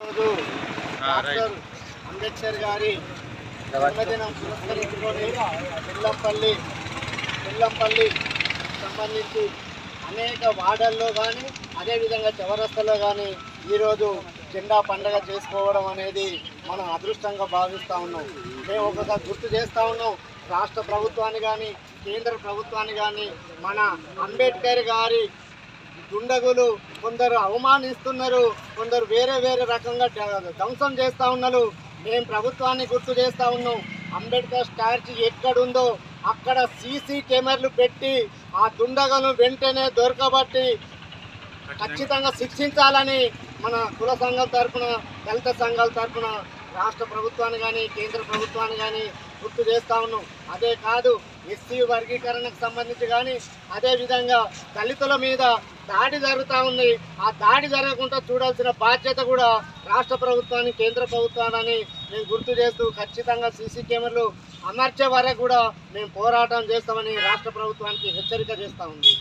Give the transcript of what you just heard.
Doctor Ambedkar గారి జన్మదినం పురస్కరించుకొని పిల్లంపల్లి పిల్లంపల్లి సంబంధించి అనేక వార్డల్లో కానీ అదేవిధంగా చౌరస్తలో కానీ ఈరోజు జెండా పండగ చేసుకోవడం అనేది మనం అదృష్టంగా భావిస్తూ ఉన్నాం. మేము ఒకసారి గుర్తు చేస్తూ ఉన్నాం రాష్ట్ర ప్రభుత్వాన్ని కానీ కేంద్ర ప్రభుత్వాన్ని కానీ మన అంబేద్కర్ గారి దుండగులు కొందరు అవమానిస్తున్నారు కొందరు వేరే వేరే రకంగా ధ్వంసం చేస్తూ ఉన్నారు. మేము ప్రభుత్వాన్ని గుర్తు చేస్తూ ఉన్నాం. అంబేద్కర్ స్టాచ్యూ ఎక్కడుందో అక్కడ సీసీ కెమెరాలు పెట్టి ఆ దుండగను వెంటనే దొరకబట్టి ఖచ్చితంగా శిక్షించాలని మన కుల సంఘం తరఫున దళిత సంఘాల తరఫున రాష్ట్ర ప్రభుత్వాన్ని కానీ కేంద్ర ప్రభుత్వాన్ని కానీ గుర్తు చేస్తా ఉన్నాం. అదే కాదు ఎస్సీ వర్గీకరణకు సంబంధించి కానీ అదేవిధంగా దళితుల మీద దాడి జరుగుతూ ఉంది. ఆ దాడి జరగకుండా చూడాల్సిన బాధ్యత కూడా రాష్ట్ర ప్రభుత్వాన్ని కేంద్ర ప్రభుత్వాన్ని మేము గుర్తు చేస్తూ ఖచ్చితంగా సీసీ కెమెరాలు అమర్చే వరకు కూడా మేము పోరాటం చేస్తామని రాష్ట్ర ప్రభుత్వానికి హెచ్చరిక చేస్తూ ఉంది